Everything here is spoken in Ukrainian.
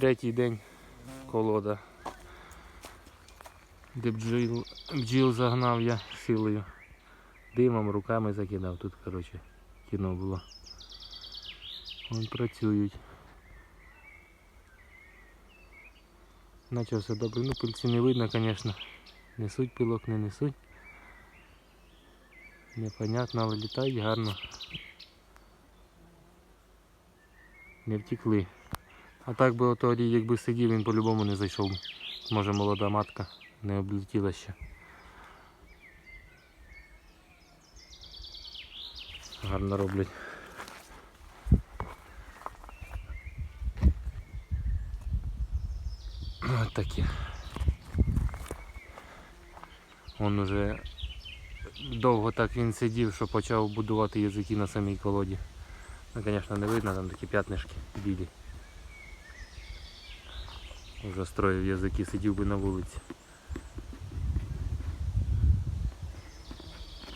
Третій день колода. Де бджіл, бджіл загнав я силою. Димом руками закидав. Тут, коротше, кіно було. Вон працюють. Наче все добре. Ну, пильці не видно, звісно. Несуть пилок, не несуть. Непонятно, але літають гарно. Не втекли. А так би ото Орій, якби сидів, він по-любому не зайшов. Може молода матка не облетіла ще. Гарно роблять. Ось такі. Он уже довго так він сидів, що почав будувати язики на самій колоді. Ну, звісно, не видно, там такі п'ятнишки білі. Уже строїв язики, сидів би на вулиці.